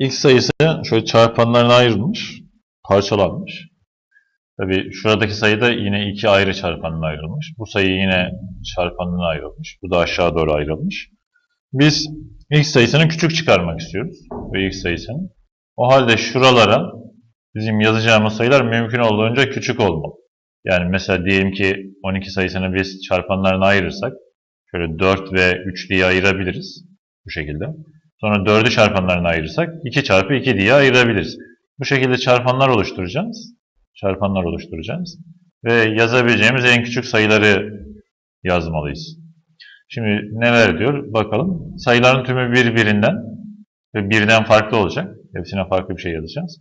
x sayısı şöyle çarpanlarına ayrılmış, parçalanmış. Tabii şuradaki sayı da yine iki ayrı çarpanına ayrılmış. Bu sayı yine çarpanına ayrılmış. Bu da aşağı doğru ayrılmış. Biz x sayısını küçük çıkarmak istiyoruz. Ve x sayısını. O halde şuralara bizim yazacağımız sayılar mümkün olduğunca küçük olmalı. Yani mesela diyelim ki 12 sayısını biz çarpanlarına ayırırsak şöyle 4 ve 3 diye ayırabiliriz. Bu şekilde. Sonra 4'ü çarpanlarına ayırırsak 2 çarpı 2 diye ayırabiliriz. Bu şekilde çarpanlar oluşturacağız. Çarpanlar oluşturacağız. Ve yazabileceğimiz en küçük sayıları yazmalıyız. Şimdi neler diyor? Bakalım. Sayıların tümü birbirinden ve birden farklı olacak. Hepsine farklı bir şey yazacağız.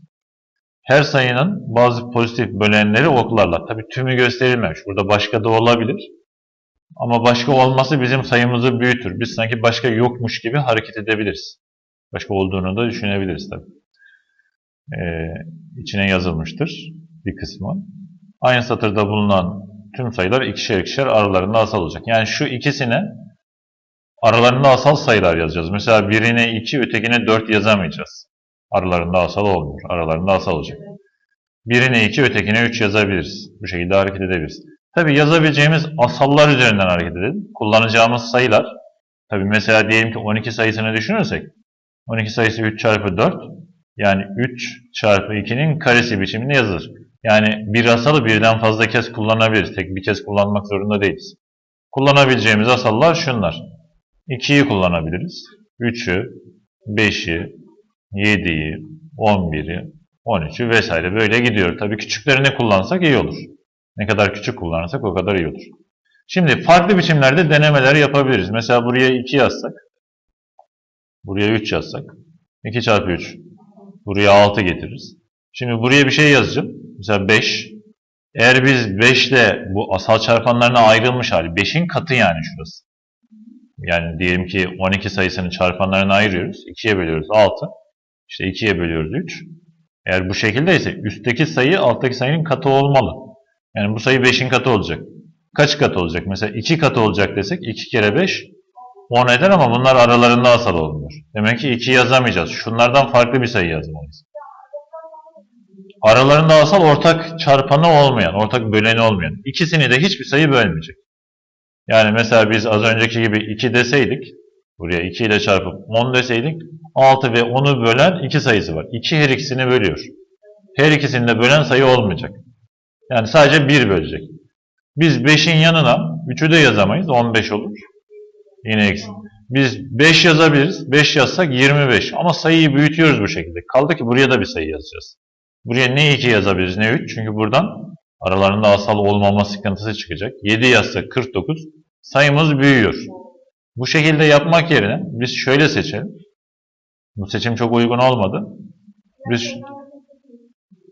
Her sayının bazı pozitif bölenleri oklarla. Tabi tümü gösterilmemiş. Burada başka da olabilir. Ama başka olması bizim sayımızı büyütür. Biz sanki başka yokmuş gibi hareket edebiliriz. Başka olduğunu da düşünebiliriz tabi. Ee, içine yazılmıştır bir kısmı. Aynı satırda bulunan tüm sayılar ikişer ikişer aralarında asal olacak. Yani şu ikisine aralarında asal sayılar yazacağız. Mesela birine 2, ötekine 4 yazamayacağız. Aralarında asal olmuyor. Aralarında asal olacak. Birine 2, ötekine 3 yazabiliriz. Bu şekilde hareket edebiliriz. Tabi yazabileceğimiz asallar üzerinden hareket edelim. Kullanacağımız sayılar. Tabi mesela diyelim ki 12 sayısını düşünürsek. 12 sayısı 3 çarpı 4. Yani 3 çarpı 2'nin karesi biçiminde yazılır. Yani bir asalı birden fazla kez kullanabiliriz. Tek bir kez kullanmak zorunda değiliz. Kullanabileceğimiz asallar şunlar. 2'yi kullanabiliriz. 3'ü, 5'i, 7'yi, 11'i, 13'ü vesaire böyle gidiyor. Tabii küçüklerini kullansak iyi olur. Ne kadar küçük kullanırsak o kadar iyi olur. Şimdi farklı biçimlerde denemeler yapabiliriz. Mesela buraya 2 yazsak, buraya 3 yazsak, 2 çarpı 3, buraya 6 getiririz. Şimdi buraya bir şey yazacağım. Mesela 5. Eğer biz 5 ile bu asal çarpanlarına ayrılmış hali, 5'in katı yani şurası. Yani diyelim ki 12 sayısını çarpanlarına ayırıyoruz. 2'ye bölüyoruz 6. İşte 2'ye bölüyoruz 3. Eğer bu şekildeyse üstteki sayı alttaki sayının katı olmalı. Yani bu sayı 5'in katı olacak. Kaç katı olacak? Mesela 2 katı olacak desek 2 kere 5 10 eder ama bunlar aralarında asal olmuyor. Demek ki 2 yazamayacağız. Şunlardan farklı bir sayı yazmalıyız. Aralarında asal ortak çarpanı olmayan, ortak böleni olmayan. İkisini de hiçbir sayı bölmeyecek. Yani mesela biz az önceki gibi 2 deseydik, buraya 2 ile çarpıp 10 deseydik, 6 ve 10'u bölen 2 sayısı var. 2 her ikisini bölüyor. Her ikisini de bölen sayı olmayacak. Yani sadece 1 bölecek. Biz 5'in yanına 3'ü de yazamayız. 15 olur. Yine eksi. Biz 5 yazabiliriz. 5 yazsak 25. Ama sayıyı büyütüyoruz bu şekilde. Kaldı ki buraya da bir sayı yazacağız. Buraya ne 2 yazabiliriz ne 3. Çünkü buradan aralarında asal olmama sıkıntısı çıkacak. 7 yazsak 49. Sayımız büyüyor. Bu şekilde yapmak yerine biz şöyle seçelim. Bu seçim çok uygun olmadı. Biz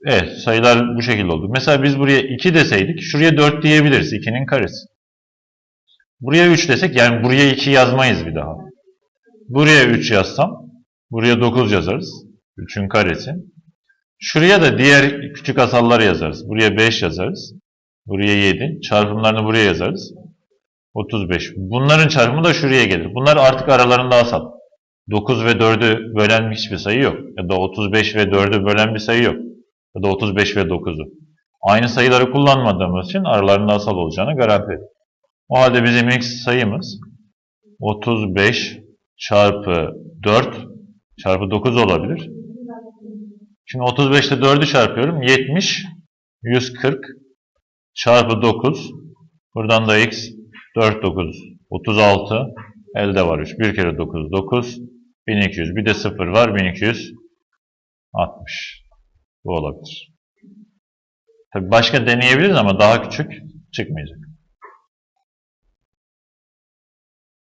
Evet sayılar bu şekilde oldu. Mesela biz buraya 2 deseydik şuraya 4 diyebiliriz. 2'nin karesi. Buraya 3 desek yani buraya 2 yazmayız bir daha. Buraya 3 yazsam buraya 9 yazarız. 3'ün karesi. Şuraya da diğer küçük asalları yazarız. Buraya 5 yazarız. Buraya 7. Çarpımlarını buraya yazarız. 35. Bunların çarpımı da şuraya gelir. Bunlar artık aralarında asal. 9 ve 4'ü bölen hiçbir sayı yok. Ya da 35 ve 4'ü bölen bir sayı yok. Ya da 35 ve 9'u. Aynı sayıları kullanmadığımız için aralarında asal olacağını garanti ediyor. O halde bizim ilk sayımız 35 çarpı 4 çarpı 9 olabilir. Şimdi 35 ile 4'ü çarpıyorum. 70, 140 çarpı 9. Buradan da x 4, 9, 36. Elde var 3. 1 kere 9, 9. 1200. Bir de 0 var. 1260. Bu olabilir. Tabii başka deneyebiliriz ama daha küçük çıkmayacak.